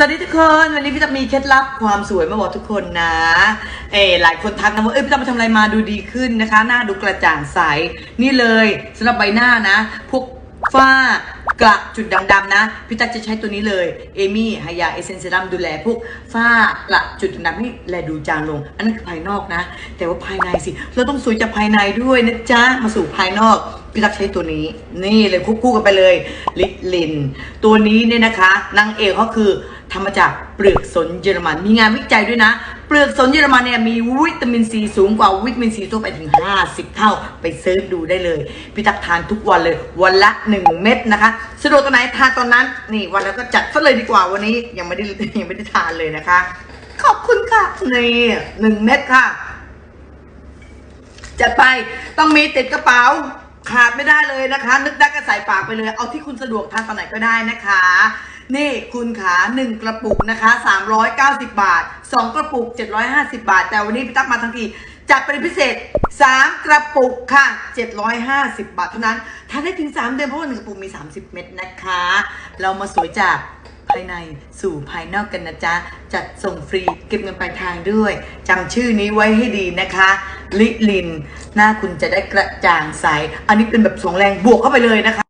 สวัสดีทุกคน วันนี้พี่จะมีเคล็ดลับความสวยมาบอกทุกคนนะ เออหลายคนทักนะว่าเอ้ยพี่จะมาทำอะไรมาดูดีขึ้นนะคะ หน้าดูกระจ่างใส นี่เลยสำหรับใบหน้านะ พวกฝ้ากระจุดดำๆนะพี่ตั๊กจะใช้ตัวนี้เลยเอมี่ฮายาเอเซนเซรัมดูแลพวกฝ้ากระจุดดำๆให้แลดูจางลง อันนั้นคือภายนอกนะ แต่ว่าภายในสิ เราต้องสวยจากภายในด้วยนะจ๊ะมาสู่ภายนอก พี่ตั๊กใช้ตัวนี้ นี่เลยควบคู่กันไปเลยลิปลิน ตัวนี้เนี่ยนะคะนางเอกเขาคือทำมาจากเปลือกสนเยอรมัน มีงานวิจัยด้วยนะ เปลือกสนเยอรมันเนี่ยมีวิตามินซีสูงกว่าวิตามินซีทั่วไปถึง 50 เท่าไปเซิร์ชดูได้เลย พี่ตักทานทุกวันเลย วันละ 1 เม็ดนะคะสะดวกตอนไหนทานตอนนั้น นี่วันแล้วก็จัดซะเลยดีกว่าวันนี้ยังไม่ได้ยังไม่ได้ทานเลยนะคะ ขอบคุณค่ะ นี่หนึ่งเม็ดค่ะจัดไปต้องมีติดกระเป๋า ขาดไม่ได้เลยนะคะ นึกได้ก็ใส่ปากไปเลย เอาที่คุณสะดวกทานตอนไหนก็ได้นะคะ นี่คุณขา1กระปุกนะคะ 390 บาท 2 กระปุก 750 บาท แต่วันนี้พี่ตั๊กมาทั้งทีจัดเป็นพิเศษ 3 กระปุกค่ะ 750 บาทเท่านั้นทานได้ถึง 3 เดือนเพราะว่าหนึ่งกระปุกมี 30 เม็ดนะคะ เรามาสวยจากภายในสู่ภายนอกกันนะจ๊ะ จัดส่งฟรีเก็บเงินปลายทางด้วยจำชื่อนี้ไว้ให้ดีนะคะ ลิลิน หน้าคุณจะได้กระจ่างใส อันนี้เป็นแบบสองแรงบวกเข้าไปเลยนะคะ